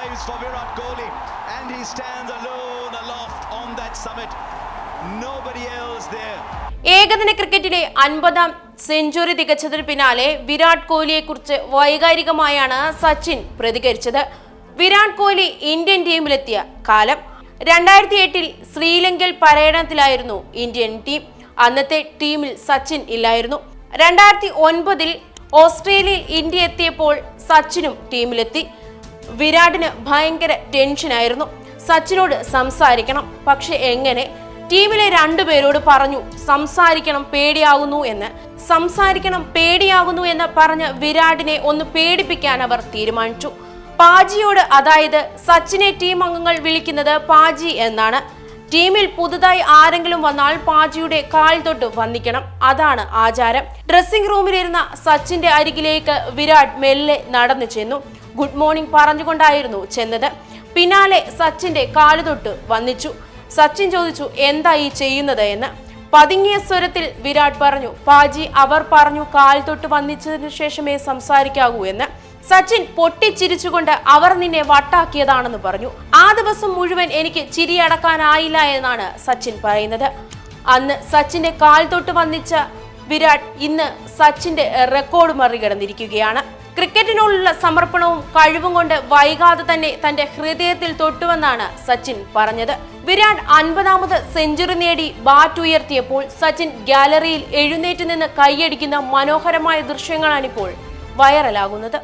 arrives for Virat Kohli. And he stands alone aloft on that summit. Nobody else there. ഏകദിന ക്രിക്കറ്റിലെ അൻപതാം century തികച്ചതിന് പിന്നാലെ വിരാട് കോഹ്ലിയെക്കുറിച്ച് വൈകാരികമായാണ് സച്ചിൻ പ്രതികരിച്ചത്. Virat Kohli Indian ടീമിലെത്തിയ കാലം രണ്ടായിരത്തി എട്ടിൽ ശ്രീലങ്കയിൽ പര്യടനത്തിലായിരുന്നു ഇന്ത്യൻ ടീം. അന്നത്തെ ടീമിൽ സച്ചിൻ ഇല്ലായിരുന്നു. രണ്ടായിരത്തി ഒൻപതിൽ ഓസ്ട്രേലിയയിൽ ഇന്ത്യ എത്തിയപ്പോൾ സച്ചിനും ടീമിലെത്തി. വിരാടിന് ഭയങ്കര ടെൻഷനായിരുന്നു. സച്ചിനോട് സംസാരിക്കണം. പക്ഷെ എങ്ങനെ? ടീമിലെ രണ്ടുപേരോട് പറഞ്ഞു സംസാരിക്കണം പേടിയാകുന്നു എന്ന്. സംസാരിക്കണം പേടിയാകുന്നു എന്ന് പറഞ്ഞ വിരാടിനെ ഒന്ന് പേടിപ്പിക്കാൻ അവർ തീരുമാനിച്ചു. പാജിയോട് അതായത് സച്ചിനെ ടീം അംഗങ്ങൾ വിളിക്കുന്നത് പാജി എന്നാണ്. ടീമിൽ പുതുതായി ആരെങ്കിലും വന്നാൽ പാജിയുടെ കാൽ തൊട്ട് വന്നിക്കണം അതാണ് ആചാരം. ഡ്രസ്സിംഗ് റൂമിലിരുന്ന സച്ചിന്റെ അരികിലേക്ക് വിരാട് മെല്ലെ നടന്നു ചെന്നു. ഗുഡ് മോർണിംഗ് പറഞ്ഞുകൊണ്ടായിരുന്നു ചെന്നത്. പിന്നാലെ സച്ചിന്റെ കാൽ തൊട്ട് വന്നിച്ചു സച്ചിൻ ചോദിച്ചു എന്താ ഈ ചെയ്യുന്നത് എന്ന്? പതുങ്ങിയ സ്വരത്തിൽ വിരാട് പറഞ്ഞു പാജി അവർ പറഞ്ഞു കാൽ തൊട്ട് വന്നിച്ചതിനു ശേഷമേ സംസാരിക്കാവൂ എന്ന്. സച്ചിൻ പൊട്ടിച്ചിരിച്ചുകൊണ്ട് അവർ നിന്നെ വട്ടാക്കിയതാണെന്ന് പറഞ്ഞു. ആ ദിവസം മുഴുവൻ എനിക്ക് ചിരിയടക്കാനായില്ല എന്നാണ് സച്ചിൻ പറയുന്നത്. അന്ന് സച്ചിന്റെ കാൽ തൊട്ട് വന്നിച്ച വിരാട് ഇന്ന് സച്ചിന്റെ റെക്കോർഡ് മറികടന്നിരിക്കുകയാണ്. ക്രിക്കറ്റിനോടുള്ള സമർപ്പണവും കഴിവും കൊണ്ട് വൈകാതെ തന്നെ തന്റെ ഹൃദയത്തിൽ തൊട്ടുവെന്നാണ് സച്ചിൻ പറഞ്ഞത്. വിരാട് അൻപതാമത് സെഞ്ചുറി നേടി ബാറ്റ് ഉയർത്തിയപ്പോൾ സച്ചിൻ ഗാലറിയിൽ എഴുന്നേറ്റ് നിന്ന് കൈയടിക്കുന്ന മനോഹരമായ ദൃശ്യങ്ങളാണിപ്പോൾ വൈറലാകുന്നത്